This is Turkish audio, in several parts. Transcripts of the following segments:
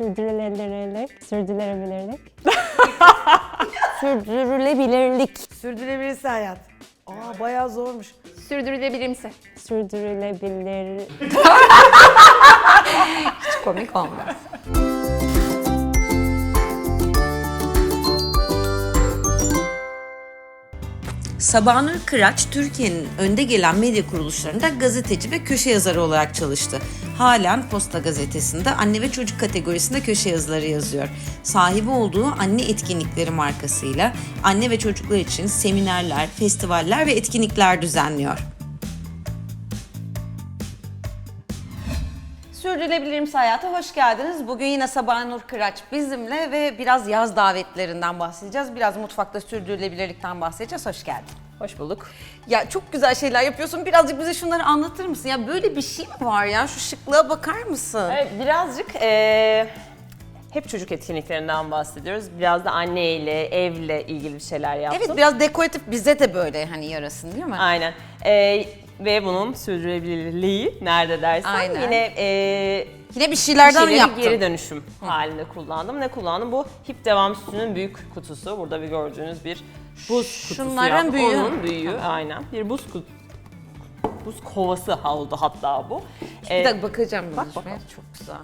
Sürdürülebilirlik. Sürdürülebilirlik. Sürdürülebilirlik. Sürdürülebilirse hayat. Aa bayağı zormuş. Sürdürülebilimsi. Sürdürülebilir. Komik olmaz. Sabahnur Kıraç, Türkiye'nin önde gelen medya kuruluşlarında gazeteci ve köşe yazarı olarak çalıştı. Halen Posta Gazetesi'nde anne ve çocuk kategorisinde köşe yazıları yazıyor. Sahibi olduğu Anne Etkinlikleri markasıyla anne ve çocuklar için seminerler, festivaller ve etkinlikler düzenliyor. Sürdürülebilirimiz hayata hoş geldiniz. Bugün yine Sabah Nur Kıraç bizimle ve biraz yaz davetlerinden bahsedeceğiz. Biraz mutfakta sürdürülebilirlikten bahsedeceğiz. Hoş geldin. Hoş bulduk. Ya çok güzel şeyler yapıyorsun. Birazcık bize şunları anlatır mısın? Ya böyle bir şey mi var ya? Şu şıklığa bakar mısın? Evet, birazcık eee, hep çocuk etkinliklerinden bahsediyoruz. Biraz da anneyle, evle ilgili bir şeyler yaptım. Evet biraz dekoratif bize de böyle hani yarasın değil mi? Aynen. Eee, ve bunun sürdürülebilirliği nerede dersen Aynen. yine eee Yine bir şeylerden şeyleri yaptın. geri dönüşüm halinde kullandım. Ne kullandım? Bu hip devam sütünün büyük kutusu. Burada bir gördüğünüz bir buz kutusu. Şunların yaptım. büyüğü. Onun büyüğü aynen. Bir buz kutusu. Buz kovası oldu hatta bu. Bir Ee, dakika bakacağım. bak Bak bakalım. Çok güzel.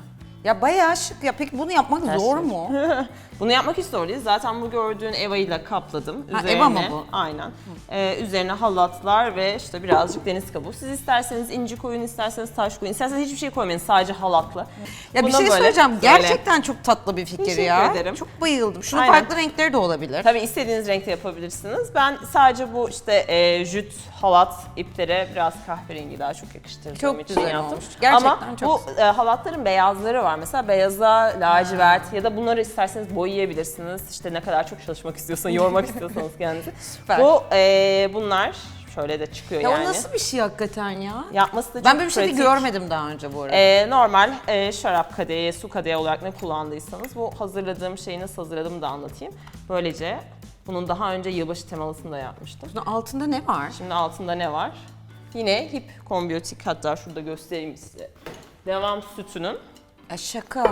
Ya bayağı şık ya. Peki bunu yapmak Ters zor çevir. mu? Bunu yapmak hiç zor değil. Zaten bu gördüğün Eva ile kapladım. Ha, Eva mı bu? Aynen. Ee, üzerine halatlar ve işte birazcık deniz kabuğu. Siz isterseniz inci koyun, isterseniz taş koyun, isterseniz hiçbir şey koymayın. Sadece halatla. Ya bir Buna şey böyle- söyleyeceğim. böyle- Gerçekten çok tatlı bir fikir Teşekkür ya. ederim. Çok bayıldım. Şunun Aynen. farklı renkleri de olabilir. Tabii istediğiniz renkte yapabilirsiniz. Ben sadece bu işte e, jüt, halat, iplere biraz kahverengi daha çok yakıştırdığım Çok için güzel yaptım. olmuş. Gerçekten Ama çok bu e, halatların beyazları var. Mesela beyaza, lacivert ya da bunları isterseniz boyayabilirsiniz. İşte ne kadar çok çalışmak istiyorsan, yormak istiyorsanız kendinizi. Süper. Bu e, bunlar şöyle de çıkıyor Ya yani. o nasıl bir şey hakikaten ya? Yapması da çok Ben böyle bir şey de pratik. görmedim daha önce bu arada. E, normal e, şarap kadehi, su kadehi olarak ne kullandıysanız bu hazırladığım şeyi nasıl hazırladığımı da anlatayım. Böylece bunun daha önce yılbaşı temalısını da yapmıştım. Bunun altında ne var? Şimdi altında ne var? Yine hip kombiyotik hatta şurada göstereyim size. Devam sütünün Ya şaka.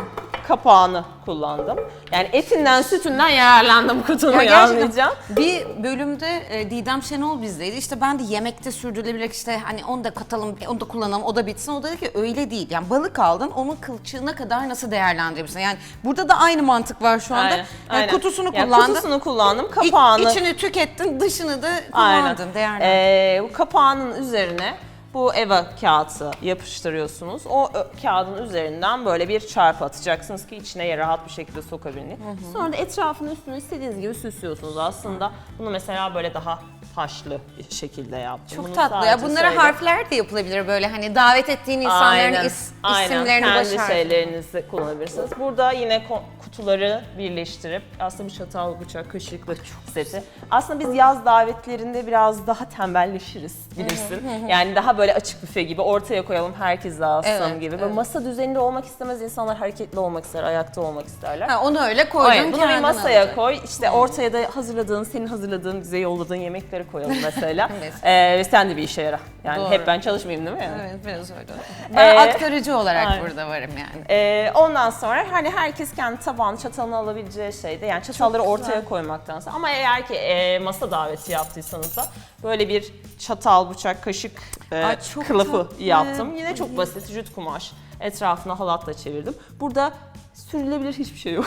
kapağını kullandım. Yani etinden sütünden yararlandım kutunun Ya anlayacağım. bir bölümde e, Didem Şenol bizdeydi. İşte ben de yemekte sürdürülebilir işte hani onu da katalım, onu da kullanalım, o da bitsin. O da dedi ki öyle değil. Yani balık aldın, onun kılçığına kadar nasıl değerlendirebilirsin? Yani burada da aynı mantık var şu anda. Aynen, Yani aynen. kutusunu Yani kullandın. kutusunu kullandım, kapağını... içini tükettin, dışını da kullandın, değerlendirdin. Ee, bu kapağının üzerine bu eva kağıtı yapıştırıyorsunuz. O kağıdın üzerinden böyle bir çarpı atacaksınız ki içine rahat bir şekilde sokabilin. Sonra da etrafını üstünü istediğiniz gibi süslüyorsunuz aslında. Bunu mesela böyle daha taşlı bir şekilde yaptım. Çok Bunu tatlı ya. sadece Bunlara şöyle- harfler de yapılabilir böyle hani davet ettiğin insanların Aynen, is- aynen. isimlerini Kendi baş harfi. şeylerinizi kullanabilirsiniz. Burada yine ko- kutuları birleştirip aslında bir çatal, bıçak, kaşıklı seti. Aslında biz yaz davetlerinde biraz daha tembelleşiriz bilirsin. yani daha böyle açık büfe gibi ortaya koyalım herkes dağılsın Evet, gibi. Böyle masa düzeninde olmak istemez insanlar hareketli olmak ister, ayakta olmak isterler. Ha, onu öyle. Aynen, bunu bir kendin masaya alacaksın. koy. İşte ortaya da hazırladığın, senin hazırladığın, bize yolladığın yemekleri koyalım mesela. Mesela. ee, ve sen de bir işe yara. Yani Doğru. hep ben çalışmayayım değil mi? Yani? Evet biraz öyle. Ben Ee, aktarıcı olarak aynen. burada varım yani. Ee, ondan sonra hani herkes kendi tabağını, çatalını alabileceği şeyde yani çatalları ortaya koymaktansa ama eğer ki e, masa daveti yaptıysanız da böyle bir çatal, bıçak, kaşık e, Ay, çok kılıfı tatlı. yaptım. Yine çok basit jüt kumaş. Etrafına halatla çevirdim. Burada sürülebilir hiçbir şey yok.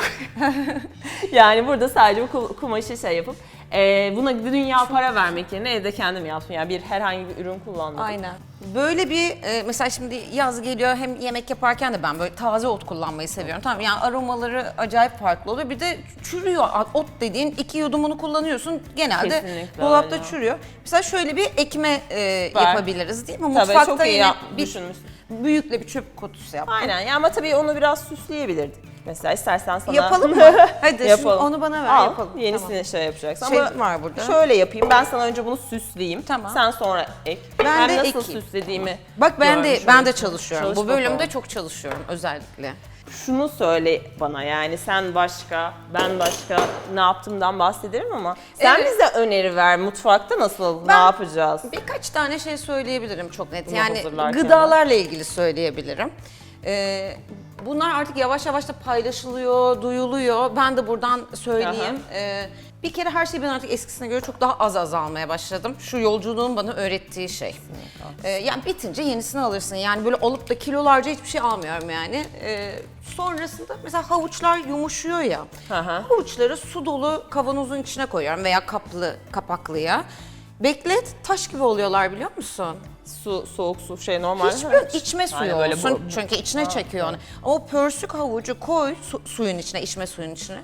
yani burada sadece bu ku- kumaşı şey yapıp e, buna dünya para vermek yerine evde kendim yaptım. Yani bir herhangi bir ürün kullanmadım. Aynen. Böyle bir e, mesela şimdi yaz geliyor hem yemek yaparken de ben böyle taze ot kullanmayı seviyorum. Tamam yani aromaları acayip farklı oluyor. Bir de çürüyor. Ot dediğin iki yudumunu kullanıyorsun. Genelde Kesinlikle dolapta öyle. çürüyor. Mesela şöyle bir ekme e, Var. yapabiliriz değil mi? Tabii Mutfakta çok iyi yine yap- bir düşünmüşsün. büyükle bir çöp kutusu yaptım. Aynen ya ama tabii onu biraz süsleyebilirdik. Mesela istersen sana... Yapalım mı? Hadi Yapalım. onu bana ver Al, yapalım. Yenisini Tamam. şey yapacaksın Şey ama var burada. şöyle yapayım. Ben sana önce bunu süsleyeyim. Tamam. Sen sonra ek. Ben Hem de nasıl ekeyim. süslediğimi Bak ben de görmüş ben de çalışıyorum. Çalış Bu bölümde bakalım. çok çalışıyorum özellikle. Şunu söyle bana yani sen başka, ben başka ne yaptığımdan bahsederim ama sen Evet. bize öneri ver. Mutfakta nasıl, ne Ben- yapacağız? Birkaç tane şey söyleyebilirim çok net. Bunu yani hazırlarken gıdalarla ilgili söyleyebilirim. Ee, Bunlar artık yavaş yavaş da paylaşılıyor, duyuluyor. Ben de buradan söyleyeyim. Ee, bir kere her şeyi ben artık eskisine göre çok daha az azalmaya başladım. Şu yolculuğun bana öğrettiği şey. Ee, yani bitince yenisini alırsın. Yani böyle alıp da kilolarca hiçbir şey almıyorum yani. Ee, sonrasında mesela havuçlar yumuşuyor ya. hı. Havuçları su dolu kavanozun içine koyuyorum veya kaplı, kapaklıya. Beklet, taş gibi oluyorlar biliyor musun? Su, soğuk su şey normal. Hiç böyle içme suyu Aynen, böyle olsun. bu- Çünkü içine çekiyor onu. Ama o pörsük havucu koy su- suyun içine, içme suyun içine.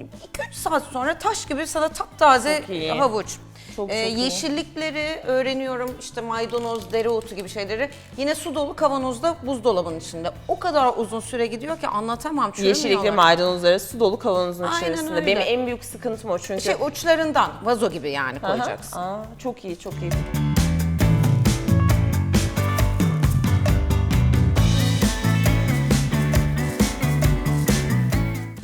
2-3 saat sonra taş gibi sana taptaze Çok iyi. havuç. Çok, Ee, çok iyi. yeşillikleri öğreniyorum işte maydanoz, dereotu gibi şeyleri. Yine su dolu kavanozda buzdolabının içinde. O kadar uzun süre gidiyor ki anlatamam. Yeşillikli çürümüyorlar. maydanozları su dolu kavanozun Aynen içerisinde. öyle. Benim en büyük sıkıntım o çünkü. Şey uçlarından vazo gibi yani Aha. koyacaksın. Aa, çok iyi, çok iyi.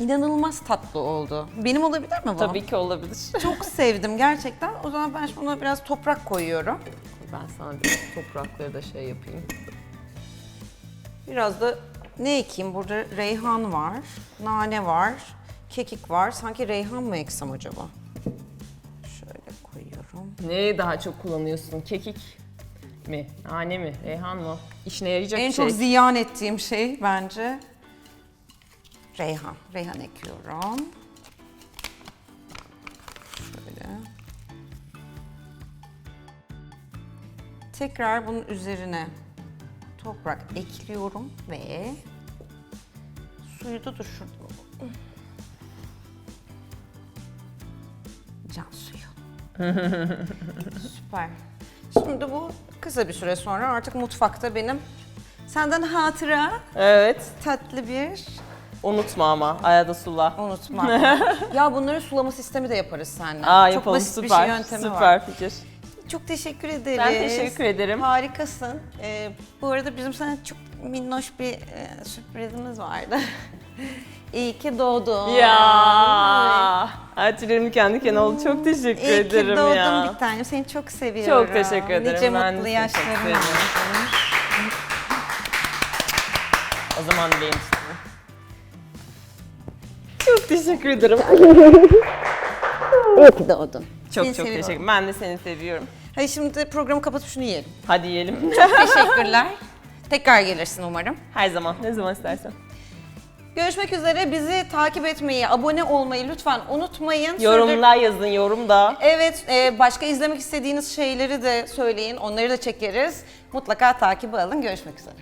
İnanılmaz tatlı oldu. Benim olabilir mi bu? Tabii ki olabilir. Çok sevdim gerçekten. O zaman ben buna biraz toprak koyuyorum. Ben sana bir toprakları da şey yapayım. Biraz da ne ekeyim? Burada reyhan var, nane var, kekik var. Sanki reyhan mı eksem acaba? Şöyle koyuyorum. Neyi daha çok kullanıyorsun? Kekik mi? Nane mi? Reyhan mı? İşine yarayacak En bir şey. çok ziyan ettiğim şey bence reyhan. Reyhan ekiyorum. Şöyle. Tekrar bunun üzerine toprak ekliyorum ve suyu da şurada. Can suyu. Süper. Şimdi bu kısa bir süre sonra artık mutfakta benim senden hatıra Evet. tatlı bir Unutma ama. Ayada sula. unutma. ya bunların sulama sistemi de yaparız seninle. Aa Çok yapalım basit süper. bir şey yöntemi süper var. fikir. Çok teşekkür ederiz. Ben teşekkür ederim. Harikasın. Ee, bu arada bizim sana çok minnoş bir e, sürprizimiz vardı. İyi ki doğdun. Ya. Ay tüylerim kendi kendine oldu. Çok teşekkür İyi ki ederim doğdun ya. bir tanem. Seni çok seviyorum. Çok teşekkür ederim. Nice Ben mutlu yaşların olsun. O zaman benim teşekkür ederim. İyi ki doğdun. Çok Seni çok seviyorum. teşekkür Ben de seni seviyorum. Hadi şimdi programı kapatıp şunu yiyelim. Hadi yiyelim. Teşekkürler. Tekrar gelirsin umarım. Her zaman. Ne zaman istersen. Görüşmek üzere. Bizi takip etmeyi, abone olmayı lütfen unutmayın. Sürdür- Yorumlar yazın yorumda. Evet, e, başka izlemek istediğiniz şeyleri de söyleyin. Onları da çekeriz. Mutlaka takibi alın. Görüşmek üzere.